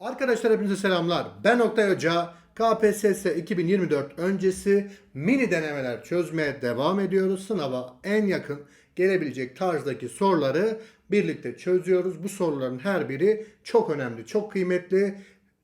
Arkadaşlar hepinize selamlar. Ben Oktay Hoca. KPSS 2024 öncesi mini denemeler çözmeye devam ediyoruz. Sınava en yakın gelebilecek tarzdaki soruları birlikte çözüyoruz. Bu soruların her biri çok önemli, çok kıymetli.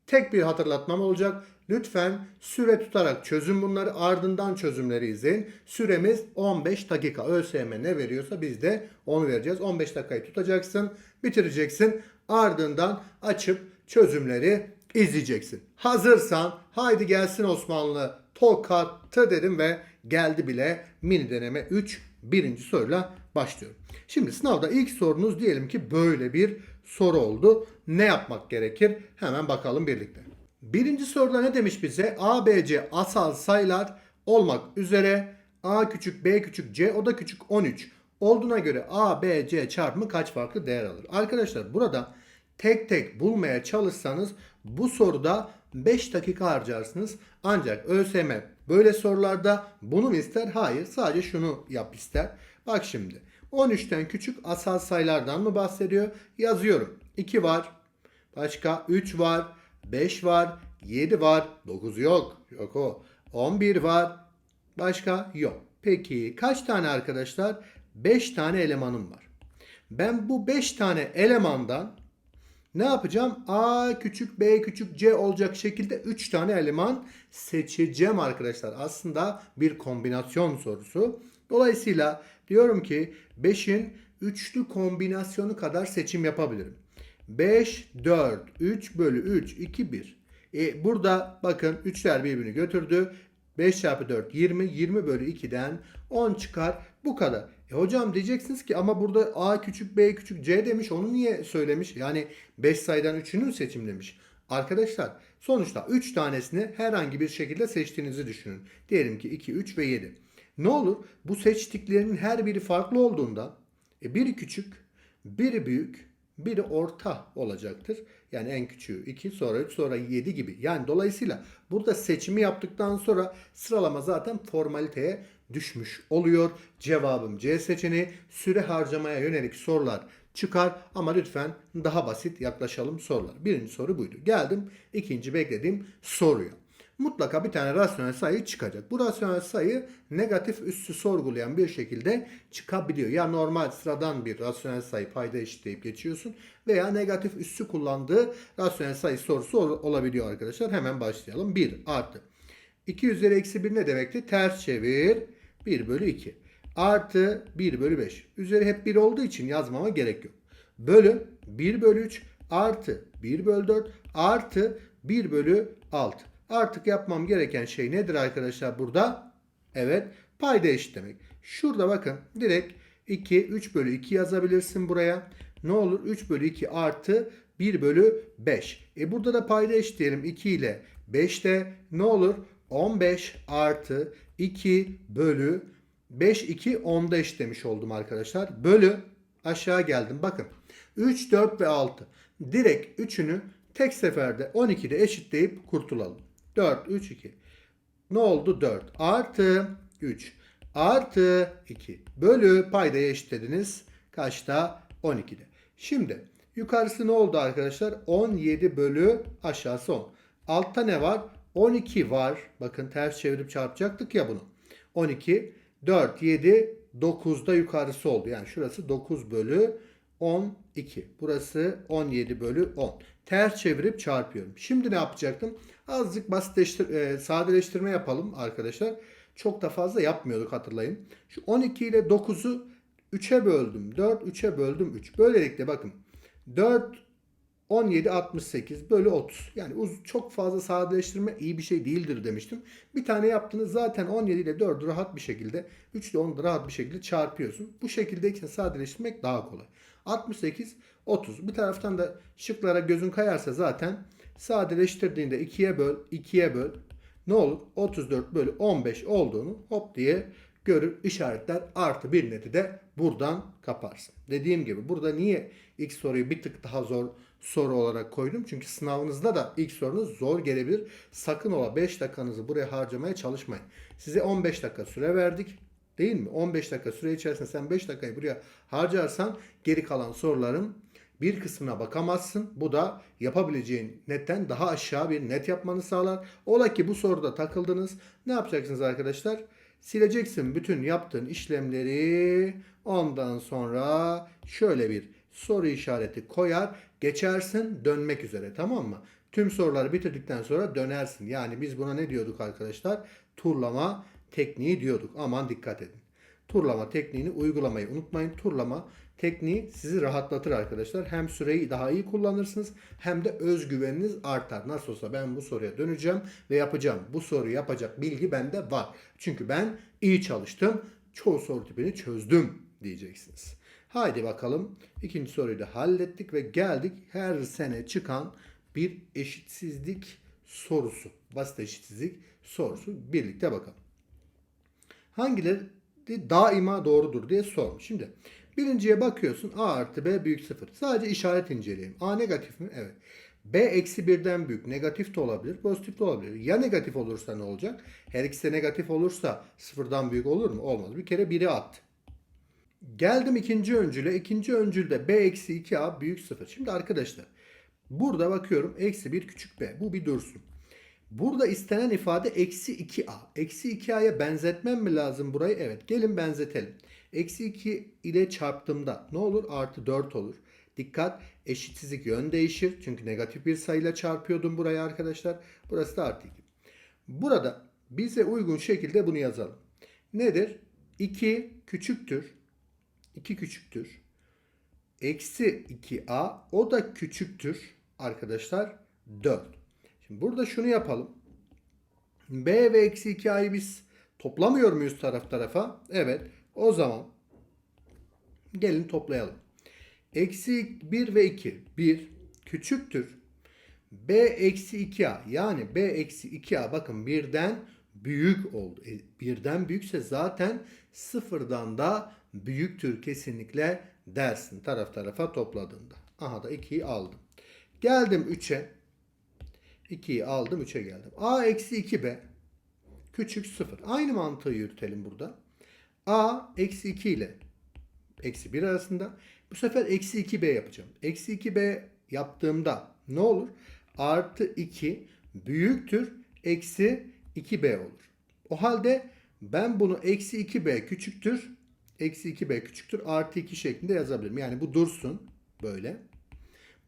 Tek bir hatırlatmam olacak. Lütfen süre tutarak çözün bunları ardından çözümleri izleyin. Süremiz 15 dakika. ÖSYM ne veriyorsa biz de onu vereceğiz. 15 dakikayı tutacaksın, bitireceksin. Ardından açıp çözümleri izleyeceksin. Hazırsan haydi gelsin Osmanlı Tokat'ı dedim ve geldi bile mini deneme 3 birinci soruyla başlıyorum. Şimdi sınavda ilk sorunuz diyelim ki böyle bir soru oldu. Ne yapmak gerekir? Hemen bakalım birlikte. Birinci soruda ne demiş bize? A, B, C asal sayılar olmak üzere A küçük B küçük C o da küçük 13 olduğuna göre A, B, C çarpımı kaç farklı değer alır? Arkadaşlar burada tek tek bulmaya çalışsanız bu soruda 5 dakika harcarsınız. Ancak ÖSYM böyle sorularda bunu mu ister? Hayır. Sadece şunu yap ister. Bak şimdi. 13'ten küçük asal sayılardan mı bahsediyor? Yazıyorum. 2 var. Başka 3 var. 5 var. 7 var. 9 yok. Yok o. 11 var. Başka yok. Peki kaç tane arkadaşlar? 5 tane elemanım var. Ben bu 5 tane elemandan ne yapacağım? A küçük B küçük C olacak şekilde 3 tane eleman seçeceğim arkadaşlar. Aslında bir kombinasyon sorusu. Dolayısıyla diyorum ki 5'in üçlü kombinasyonu kadar seçim yapabilirim. 5, 4, 3 bölü 3, 2, 1. E, burada bakın 3'ler birbirini götürdü. 5 çarpı 4 20. 20 bölü 2'den 10 çıkar. Bu kadar. E hocam diyeceksiniz ki ama burada A küçük B küçük C demiş. Onu niye söylemiş? Yani 5 sayıdan 3'ünü mü seçimlemiş? Arkadaşlar sonuçta 3 tanesini herhangi bir şekilde seçtiğinizi düşünün. Diyelim ki 2, 3 ve 7. Ne olur? Bu seçtiklerinin her biri farklı olduğunda e, biri küçük, biri büyük, biri orta olacaktır. Yani en küçüğü 2 sonra 3 sonra 7 gibi. Yani dolayısıyla burada seçimi yaptıktan sonra sıralama zaten formaliteye düşmüş oluyor. Cevabım C seçeneği. Süre harcamaya yönelik sorular çıkar ama lütfen daha basit yaklaşalım sorular. Birinci soru buydu. Geldim ikinci beklediğim soruya mutlaka bir tane rasyonel sayı çıkacak. Bu rasyonel sayı negatif üssü sorgulayan bir şekilde çıkabiliyor. Ya normal sıradan bir rasyonel sayı payda eşitleyip geçiyorsun veya negatif üssü kullandığı rasyonel sayı sorusu ol- olabiliyor arkadaşlar. Hemen başlayalım. 1 artı. 2 üzeri eksi 1 ne demekti? Ters çevir. 1 bölü 2. Artı 1 bölü 5. Üzeri hep 1 olduğu için yazmama gerek yok. Bölü 1 bölü 3 artı 1 bölü 4 artı 1 bölü 6. Artık yapmam gereken şey nedir arkadaşlar burada? Evet payda eşitlemek. Şurada bakın direkt 2 3 bölü 2 yazabilirsin buraya. Ne olur 3 bölü 2 artı 1 bölü 5. E burada da payda eşitleyelim 2 ile 5 de ne olur? 15 artı 2 bölü 5 2 10'da eşitlemiş oldum arkadaşlar. Bölü aşağı geldim bakın. 3 4 ve 6. Direkt üçünü tek seferde 12'de eşitleyip kurtulalım. 4, 3, 2. Ne oldu? 4 artı 3 artı 2 bölü paydayı eşitlediniz. Kaçta? 12'de. Şimdi yukarısı ne oldu arkadaşlar? 17 bölü aşağısı 10. Altta ne var? 12 var. Bakın ters çevirip çarpacaktık ya bunu. 12, 4, 7, 9'da yukarısı oldu. Yani şurası 9 bölü 12. Burası 17 bölü 10. Ters çevirip çarpıyorum. Şimdi ne yapacaktım? Azıcık basitleştir, e, sadeleştirme yapalım arkadaşlar. Çok da fazla yapmıyorduk hatırlayın. Şu 12 ile 9'u 3'e böldüm. 4, 3'e böldüm 3. Böylelikle bakın. 4, 17, 68 bölü 30. Yani uz, çok fazla sadeleştirme iyi bir şey değildir demiştim. Bir tane yaptınız zaten 17 ile 4'ü rahat bir şekilde 3 ile 10'u rahat bir şekilde çarpıyorsun. Bu şekildeyken sadeleştirmek daha kolay. 68, 30. Bir taraftan da şıklara gözün kayarsa zaten sadeleştirdiğinde 2'ye böl, 2'ye böl. Ne olur? 34 bölü 15 olduğunu hop diye görür, işaretler. Artı bir neti de buradan kaparsın. Dediğim gibi burada niye ilk soruyu bir tık daha zor soru olarak koydum? Çünkü sınavınızda da ilk sorunuz zor gelebilir. Sakın ola 5 dakikanızı buraya harcamaya çalışmayın. Size 15 dakika süre verdik. Değil mi? 15 dakika süre içerisinde sen 5 dakikayı buraya harcarsan geri kalan soruların bir kısmına bakamazsın. Bu da yapabileceğin netten daha aşağı bir net yapmanı sağlar. Ola ki bu soruda takıldınız. Ne yapacaksınız arkadaşlar? Sileceksin bütün yaptığın işlemleri. Ondan sonra şöyle bir soru işareti koyar. Geçersin dönmek üzere tamam mı? Tüm soruları bitirdikten sonra dönersin. Yani biz buna ne diyorduk arkadaşlar? Turlama tekniği diyorduk. Aman dikkat edin. Turlama tekniğini uygulamayı unutmayın. Turlama tekniği sizi rahatlatır arkadaşlar. Hem süreyi daha iyi kullanırsınız hem de özgüveniniz artar. Nasıl olsa ben bu soruya döneceğim ve yapacağım. Bu soruyu yapacak bilgi bende var. Çünkü ben iyi çalıştım. Çoğu soru tipini çözdüm diyeceksiniz. Haydi bakalım. İkinci soruyu da hallettik ve geldik her sene çıkan bir eşitsizlik sorusu. Basit eşitsizlik sorusu. Birlikte bakalım. Hangileri daima doğrudur diye sormuş. Şimdi birinciye bakıyorsun A artı B büyük sıfır. Sadece işaret inceleyelim. A negatif mi? Evet. B eksi birden büyük. Negatif de olabilir, pozitif de olabilir. Ya negatif olursa ne olacak? Her ikisi negatif olursa sıfırdan büyük olur mu? Olmaz. Bir kere biri at. Geldim ikinci öncüle. İkinci öncülde B eksi 2A büyük sıfır. Şimdi arkadaşlar burada bakıyorum eksi 1 küçük B. Bu bir dursun. Burada istenen ifade eksi 2a. Eksi 2a'ya benzetmem mi lazım burayı? Evet. Gelin benzetelim. Eksi 2 ile çarptığımda ne olur? Artı 4 olur. Dikkat eşitsizlik yön değişir. Çünkü negatif bir sayıyla çarpıyordum burayı arkadaşlar. Burası da artı 2. Burada bize uygun şekilde bunu yazalım. Nedir? 2 küçüktür. 2 küçüktür. Eksi 2a o da küçüktür arkadaşlar 4. Şimdi burada şunu yapalım. B ve eksi 2a'yı biz toplamıyor muyuz taraf tarafa? Evet. O zaman gelin toplayalım. Eksi 1 ve 2. 1 küçüktür. B eksi 2a yani B eksi 2a bakın birden büyük oldu. E, birden büyükse zaten sıfırdan da büyüktür kesinlikle dersin taraf tarafa topladığında. Aha da 2'yi aldım. Geldim 3'e. 2'yi aldım 3'e geldim. A eksi 2B küçük 0. Aynı mantığı yürütelim burada. A eksi 2 ile eksi 1 arasında. Bu sefer eksi 2B yapacağım. Eksi 2B yaptığımda ne olur? Artı 2 büyüktür eksi 2B olur. O halde ben bunu eksi 2B küçüktür eksi 2B küçüktür artı 2 şeklinde yazabilirim. Yani bu dursun böyle.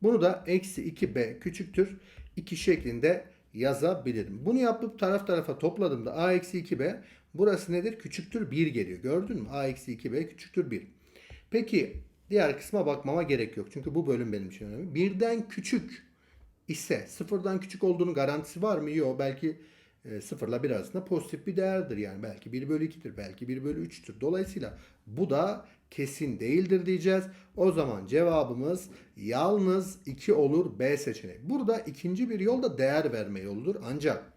Bunu da eksi 2B küçüktür 2 şeklinde yazabilirim. Bunu yapıp taraf tarafa topladığımda a eksi 2b burası nedir? Küçüktür 1 geliyor. Gördün mü? a eksi 2b küçüktür 1. Peki diğer kısma bakmama gerek yok. Çünkü bu bölüm benim için önemli. Birden küçük ise sıfırdan küçük olduğunu garantisi var mı? Yok. Belki e, sıfırla bir arasında pozitif bir değerdir. Yani belki 1 bölü 2'dir. Belki 1 bölü 3'tür. Dolayısıyla bu da kesin değildir diyeceğiz. O zaman cevabımız yalnız 2 olur B seçeneği. Burada ikinci bir yol da değer verme yoludur. Ancak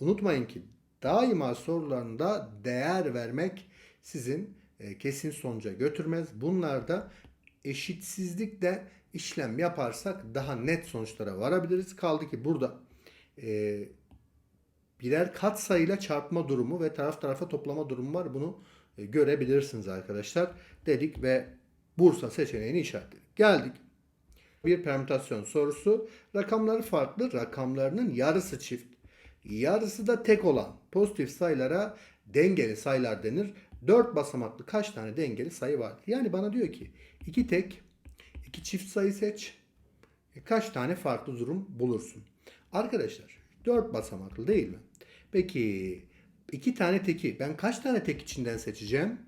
unutmayın ki daima sorularında değer vermek sizin e, kesin sonuca götürmez. Bunlarda eşitsizlikle işlem yaparsak daha net sonuçlara varabiliriz. Kaldı ki burada e, birer kat sayıyla çarpma durumu ve taraf tarafa toplama durumu var. Bunu e, görebilirsiniz arkadaşlar. Dedik ve Bursa seçeneğini işaretledik. Geldik. Bir permütasyon sorusu. Rakamları farklı. Rakamlarının yarısı çift. Yarısı da tek olan pozitif sayılara dengeli sayılar denir. 4 basamaklı kaç tane dengeli sayı vardır? Yani bana diyor ki iki tek, iki çift sayı seç. E, kaç tane farklı durum bulursun? Arkadaşlar 4 basamaklı değil mi? Peki iki tane teki ben kaç tane tek içinden seçeceğim?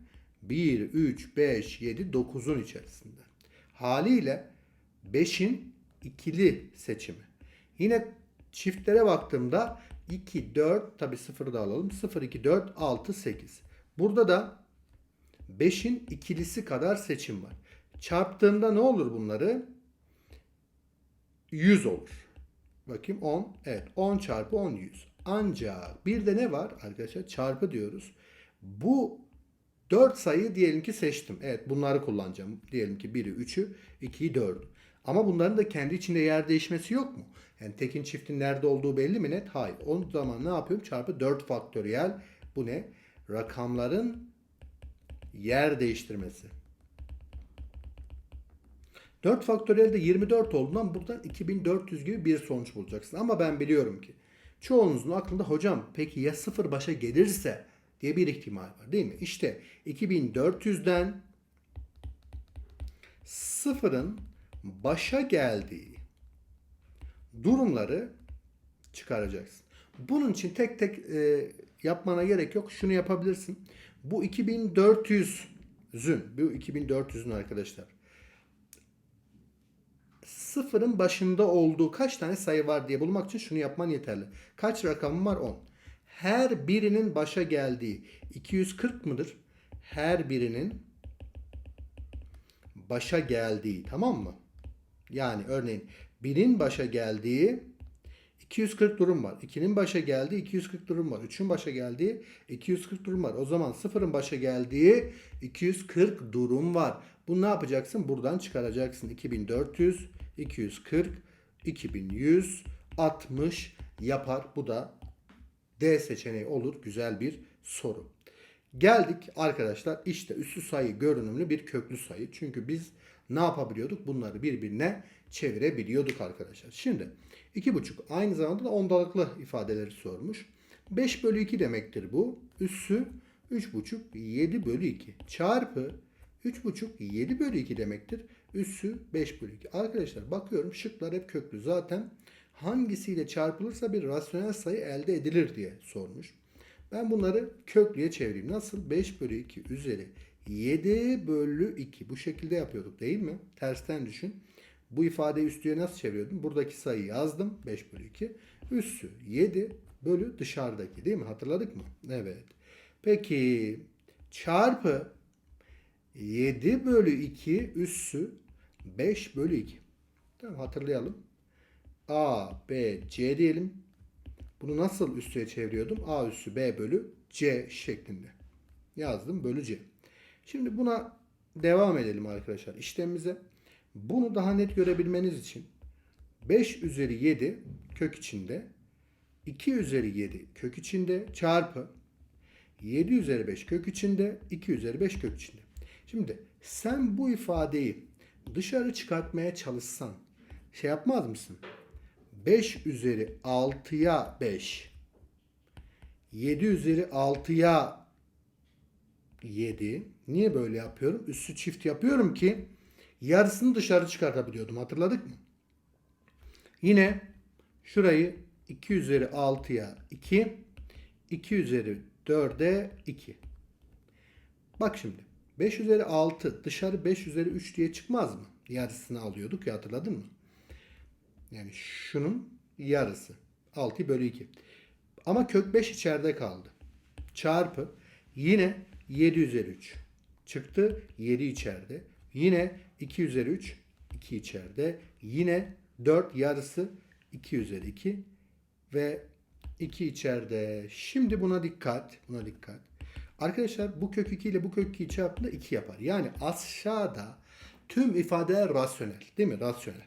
1, 3, 5, 7, 9'un içerisinde. Haliyle 5'in ikili seçimi. Yine çiftlere baktığımda 2, 4 tabi 0'ı da alalım. 0, 2, 4, 6, 8. Burada da 5'in ikilisi kadar seçim var. Çarptığımda ne olur bunları? 100 olur. Bakayım 10. Evet 10 çarpı 10 100. Ancak bir de ne var arkadaşlar? Çarpı diyoruz. Bu 4 sayı diyelim ki seçtim. Evet bunları kullanacağım. Diyelim ki 1'i 3'ü 2'yi 4'ü. Ama bunların da kendi içinde yer değişmesi yok mu? Yani tekin çiftin nerede olduğu belli mi net? Hayır. O zaman ne yapıyorum? Çarpı 4 faktöriyel. Bu ne? Rakamların yer değiştirmesi. 4 faktöriyel de 24 olduğundan buradan 2400 gibi bir sonuç bulacaksın. Ama ben biliyorum ki çoğunuzun aklında hocam peki ya sıfır başa gelirse diye bir ihtimal var değil mi? İşte 2400'den sıfırın başa geldiği durumları çıkaracaksın. Bunun için tek tek e, yapmana gerek yok. Şunu yapabilirsin. Bu 2400'ün, bu 2400'ün arkadaşlar. Sıfırın başında olduğu kaç tane sayı var diye bulmak için şunu yapman yeterli. Kaç rakamım var? 10. Her birinin başa geldiği 240 mıdır? Her birinin başa geldiği tamam mı? Yani örneğin birin başa geldiği 240 durum var. 2'nin başa geldiği 240 durum var. 3'ün başa geldiği 240 durum var. O zaman 0'ın başa geldiği 240 durum var. Bunu ne yapacaksın? Buradan çıkaracaksın. 2400, 240, 2100, 60 yapar. Bu da D seçeneği olur. Güzel bir soru. Geldik arkadaşlar işte üssü sayı görünümlü bir köklü sayı. Çünkü biz ne yapabiliyorduk? Bunları birbirine çevirebiliyorduk arkadaşlar. Şimdi 2,5 aynı zamanda da ondalıklı ifadeleri sormuş. 5 bölü 2 demektir bu. Üssü 3,5 7 bölü 2 çarpı 3,5 7 bölü 2 demektir. Üssü 5 bölü 2. Arkadaşlar bakıyorum şıklar hep köklü. Zaten hangisiyle çarpılırsa bir rasyonel sayı elde edilir diye sormuş. Ben bunları köklüye çevireyim. Nasıl? 5 bölü 2 üzeri 7 bölü 2. Bu şekilde yapıyorduk değil mi? Tersten düşün. Bu ifadeyi üstüye nasıl çeviriyordum? Buradaki sayıyı yazdım. 5 bölü 2. Üssü 7 bölü dışarıdaki değil mi? Hatırladık mı? Evet. Peki çarpı 7 bölü 2 üssü 5 bölü 2. Tamam hatırlayalım. A, B, C diyelim. Bunu nasıl üstüye çeviriyordum? A üssü B bölü C şeklinde. Yazdım bölü C. Şimdi buna devam edelim arkadaşlar işlemimize. Bunu daha net görebilmeniz için 5 üzeri 7 kök içinde 2 üzeri 7 kök içinde çarpı 7 üzeri 5 kök içinde 2 üzeri 5 kök içinde. Şimdi sen bu ifadeyi dışarı çıkartmaya çalışsan şey yapmaz mısın? 5 üzeri 6'ya 5 7 üzeri 6'ya 7 niye böyle yapıyorum? Üssü çift yapıyorum ki yarısını dışarı çıkartabiliyordum. Hatırladık mı? Yine şurayı 2 üzeri 6'ya 2 2 üzeri 4'e 2 Bak şimdi 5 üzeri 6 dışarı 5 üzeri 3 diye çıkmaz mı? Yarısını alıyorduk ya hatırladın mı? Yani şunun yarısı. 6 bölü 2. Ama kök 5 içeride kaldı. Çarpı yine 7 üzeri 3. Çıktı 7 içeride. Yine 2 üzeri 3 2 içeride. Yine 4 yarısı 2 üzeri 2 ve 2 içeride. Şimdi buna dikkat. Buna dikkat. Arkadaşlar bu kök 2 ile bu kök 2'yi çarptığında 2 yapar. Yani aşağıda tüm ifadeler rasyonel. Değil mi? Rasyonel.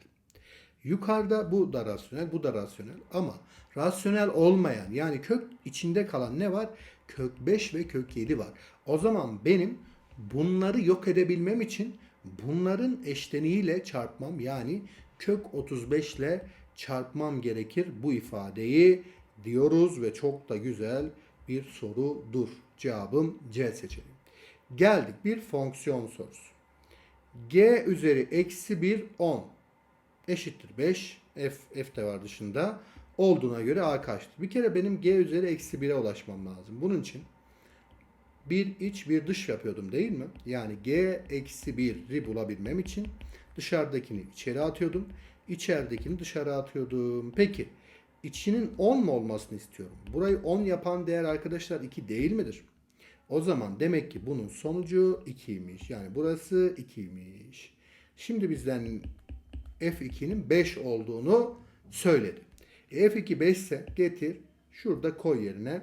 Yukarıda bu da rasyonel, bu da rasyonel ama rasyonel olmayan yani kök içinde kalan ne var? Kök 5 ve kök 7 var. O zaman benim bunları yok edebilmem için bunların eşleniğiyle çarpmam yani kök 35 ile çarpmam gerekir bu ifadeyi diyoruz ve çok da güzel bir sorudur. Cevabım C seçeneği. Geldik bir fonksiyon sorusu. G üzeri eksi 1 10 eşittir 5. F, F de var dışında. Olduğuna göre A kaçtır? Bir kere benim G üzeri eksi 1'e ulaşmam lazım. Bunun için bir iç bir dış yapıyordum değil mi? Yani G eksi 1'i bulabilmem için dışarıdakini içeri atıyordum. İçeridekini dışarı atıyordum. Peki içinin 10 mu olmasını istiyorum. Burayı 10 yapan değer arkadaşlar 2 değil midir? O zaman demek ki bunun sonucu 2'ymiş. Yani burası 2'ymiş. Şimdi bizden F2'nin 5 olduğunu söyledi. E, F2 5 ise getir şurada koy yerine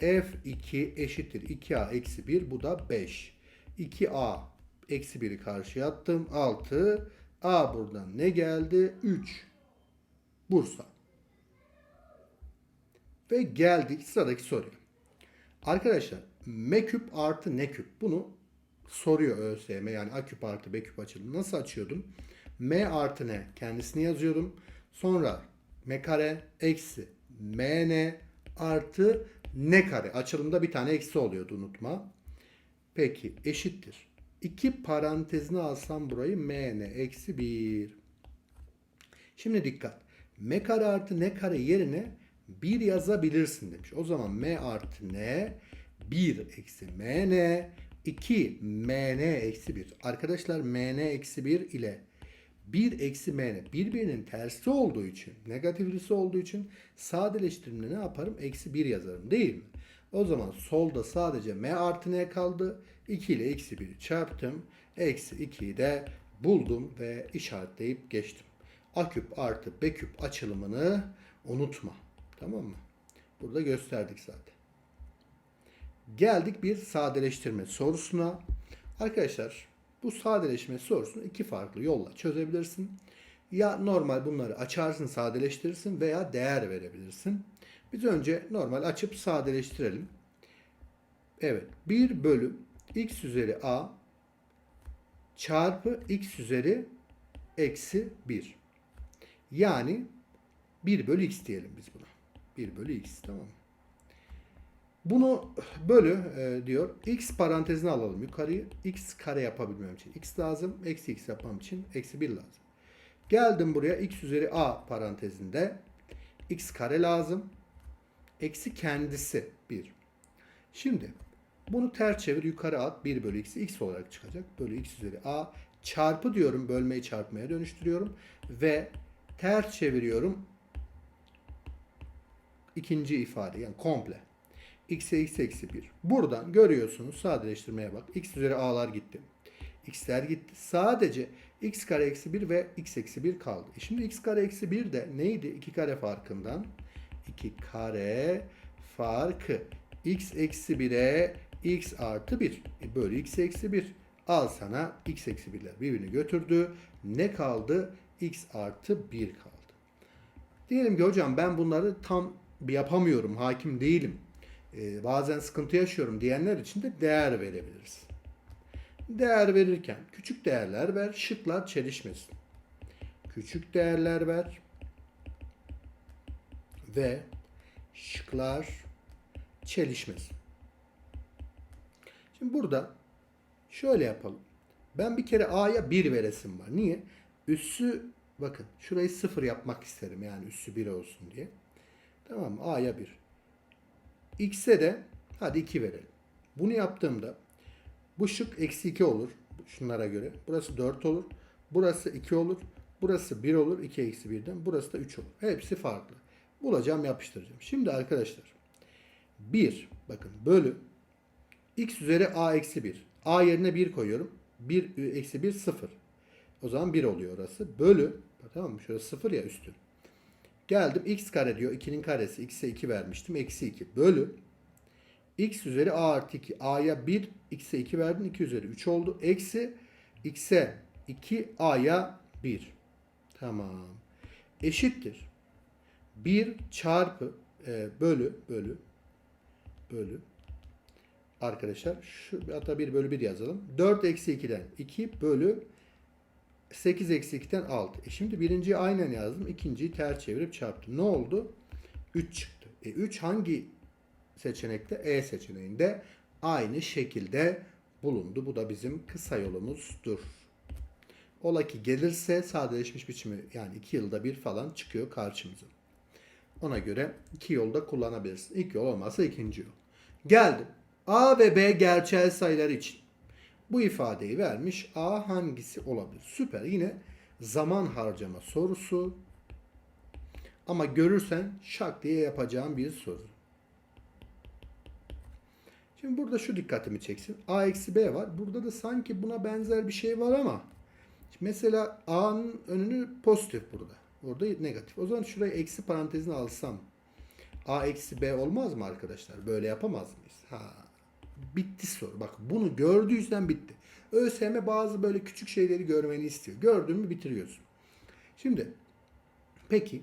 F2 eşittir 2A eksi 1 bu da 5. 2A eksi 1'i karşıya attım 6. A buradan ne geldi? 3. Bursa. Ve geldik sıradaki soruya. Arkadaşlar M küp artı ne küp bunu soruyor ÖSYM yani A küp artı B küp açılımı. Nasıl açıyordum? m artı n kendisini yazıyorum. Sonra m kare eksi mn artı n kare. Açılımda bir tane eksi oluyordu unutma. Peki eşittir. İki parantezine alsam burayı mn eksi 1. Şimdi dikkat. m kare artı n kare yerine 1 yazabilirsin demiş. O zaman m artı n 1 eksi mn 2 mn eksi 1. Arkadaşlar mn eksi 1 ile 1 eksi mn birbirinin tersi olduğu için negatiflisi olduğu için sadeleştirimde ne yaparım? Eksi 1 yazarım değil mi? O zaman solda sadece m artı n kaldı. 2 ile eksi 1'i çarptım. Eksi 2'yi de buldum ve işaretleyip geçtim. A küp artı B küp açılımını unutma. Tamam mı? Burada gösterdik zaten. Geldik bir sadeleştirme sorusuna. Arkadaşlar bu sadeleşme sorusunu iki farklı yolla çözebilirsin. Ya normal bunları açarsın sadeleştirirsin veya değer verebilirsin. Biz önce normal açıp sadeleştirelim. Evet 1 bölü x üzeri a çarpı x üzeri eksi 1. Yani 1 bölü x diyelim biz buna. 1 bölü x tamam mı? Bunu bölü e, diyor. X parantezine alalım yukarıyı. X kare yapabilmem için x lazım. Eksi x yapmam için eksi 1 lazım. Geldim buraya x üzeri a parantezinde. x kare lazım. Eksi kendisi 1. Şimdi bunu ters çevir yukarı at. 1 bölü x x olarak çıkacak. Bölü x üzeri a çarpı diyorum. Bölmeyi çarpmaya dönüştürüyorum. Ve ters çeviriyorum. İkinci ifade yani komple x'e x eksi 1. Buradan görüyorsunuz sadeleştirmeye bak. x üzeri a'lar gitti. x'ler gitti. Sadece x kare eksi 1 ve x eksi 1 kaldı. E şimdi x kare eksi 1 de neydi? 2 kare farkından. 2 kare farkı. x eksi 1'e x artı 1. E böyle x eksi 1. Al sana x eksi 1'ler birbirini götürdü. Ne kaldı? x artı 1 kaldı. Diyelim ki hocam ben bunları tam yapamıyorum, hakim değilim e, bazen sıkıntı yaşıyorum diyenler için de değer verebiliriz. Değer verirken küçük değerler ver, şıklar çelişmesin. Küçük değerler ver ve şıklar çelişmesin. Şimdi burada şöyle yapalım. Ben bir kere A'ya 1 veresim var. Niye? Üssü bakın şurayı 0 yapmak isterim yani üssü 1 olsun diye. Tamam mı? A'ya 1. X'e de hadi 2 verelim. Bunu yaptığımda bu şık eksi 2 olur. Şunlara göre. Burası 4 olur. Burası 2 olur. Burası 1 olur. 2 eksi 1'den. Burası da 3 olur. Hepsi farklı. Bulacağım yapıştıracağım. Şimdi arkadaşlar 1 bakın bölü x üzeri a eksi 1. a yerine 1 koyuyorum. 1 eksi 1 0. O zaman 1 oluyor orası. Bölü tamam mı? Şurası 0 ya üstü. Geldim x kare diyor. 2'nin karesi. x'e 2 vermiştim. Eksi 2 bölü. x üzeri a artı 2. a'ya 1 x'e 2 verdin. 2 üzeri 3 oldu. Eksi x'e 2 a'ya 1. Tamam. Eşittir. 1 çarpı e, bölü bölü bölü arkadaşlar şu hatta 1 bölü 1 yazalım. 4 eksi 2'den 2 bölü 8 eksi 2'den 6. E şimdi birinciyi aynen yazdım. ikinciyi ters çevirip çarptım. Ne oldu? 3 çıktı. E 3 hangi seçenekte? E seçeneğinde aynı şekilde bulundu. Bu da bizim kısa yolumuzdur. Ola ki gelirse sadeleşmiş biçimi yani 2 yılda bir falan çıkıyor karşımıza. Ona göre iki yolda kullanabilirsin. İlk yol olmazsa ikinci yol. Geldim. A ve B gerçel sayılar için. Bu ifadeyi vermiş. A hangisi olabilir? Süper. Yine zaman harcama sorusu. Ama görürsen şak diye yapacağım bir soru. Şimdi burada şu dikkatimi çeksin. A eksi B var. Burada da sanki buna benzer bir şey var ama mesela A'nın önünü pozitif burada. Orada negatif. O zaman şurayı eksi parantezine alsam A eksi B olmaz mı arkadaşlar? Böyle yapamaz mıyız? Ha. Bitti soru. Bak bunu gördüysen bitti. ÖSYM bazı böyle küçük şeyleri görmeni istiyor. Gördün mü bitiriyorsun. Şimdi peki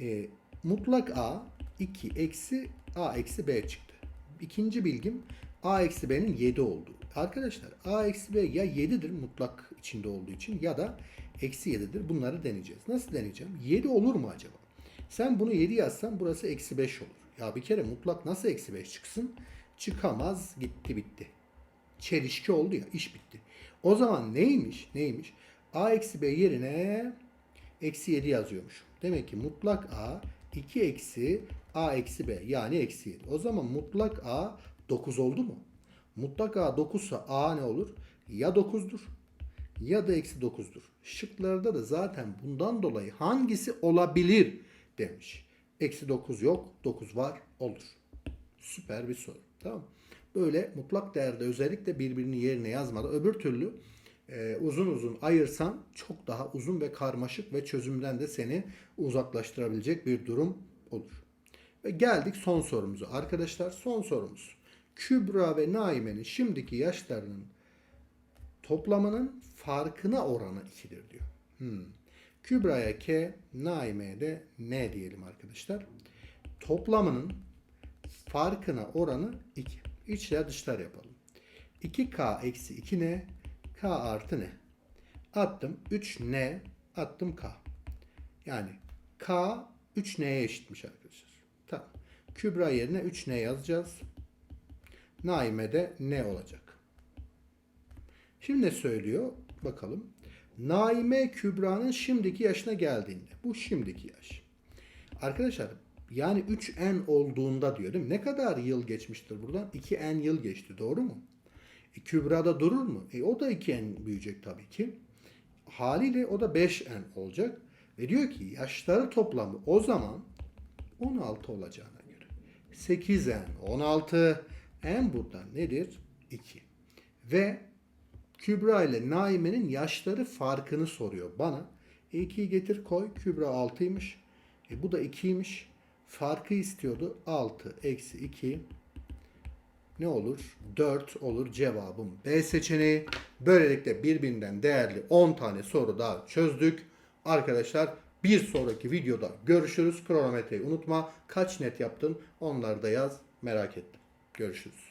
e, mutlak A 2 eksi A eksi B çıktı. İkinci bilgim A eksi B'nin 7 olduğu. Arkadaşlar A eksi B ya 7'dir mutlak içinde olduğu için ya da eksi 7'dir. Bunları deneyeceğiz. Nasıl deneyeceğim? 7 olur mu acaba? Sen bunu 7 yazsan burası eksi 5 olur. Ya bir kere mutlak nasıl eksi 5 çıksın? Çıkamaz gitti bitti. Çelişki oldu ya iş bitti. O zaman neymiş? Neymiş? A eksi B yerine eksi 7 yazıyormuş. Demek ki mutlak A 2 eksi A eksi B yani eksi 7. O zaman mutlak A 9 oldu mu? Mutlak A 9 ise A ne olur? Ya 9'dur ya da eksi 9'dur. Şıklarda da zaten bundan dolayı hangisi olabilir demiş. Eksi 9 yok, 9 var, olur. Süper bir soru. Tamam. Böyle mutlak değerde özellikle birbirini yerine yazmadan öbür türlü e, uzun uzun ayırsan çok daha uzun ve karmaşık ve çözümden de seni uzaklaştırabilecek bir durum olur. Ve geldik son sorumuza. Arkadaşlar son sorumuz. Kübra ve Naime'nin şimdiki yaşlarının toplamının farkına oranı 2'dir diyor. Hmm. Kübra'ya K, Naime'ye de N diyelim arkadaşlar. Toplamının farkına oranı 2. İçler dışlar yapalım. 2K eksi 2N, K artı N. Attım 3N, attım K. Yani K 3N'ye eşitmiş arkadaşlar. Tamam. Kübra yerine 3N yazacağız. Naime de N olacak. Şimdi ne söylüyor? Bakalım. Naime Kübra'nın şimdiki yaşına geldiğinde. Bu şimdiki yaş. Arkadaşlar yani 3n olduğunda diyor değil mi? Ne kadar yıl geçmiştir buradan? 2n yıl geçti. Doğru mu? E, Kübra'da durur mu? E, o da 2n büyüyecek tabii ki. Haliyle o da 5n olacak. Ve diyor ki yaşları toplamı o zaman 16 olacağına göre. 8n, 16 n burada nedir? 2. Ve Kübra ile Naime'nin yaşları farkını soruyor bana. E 2'yi getir koy. Kübra 6'ymış. E bu da 2'ymiş. Farkı istiyordu. 6 eksi 2 ne olur? 4 olur cevabım B seçeneği. Böylelikle birbirinden değerli 10 tane soru daha çözdük. Arkadaşlar bir sonraki videoda görüşürüz. Kronometreyi unutma. Kaç net yaptın? Onları da yaz. Merak ettim. Görüşürüz.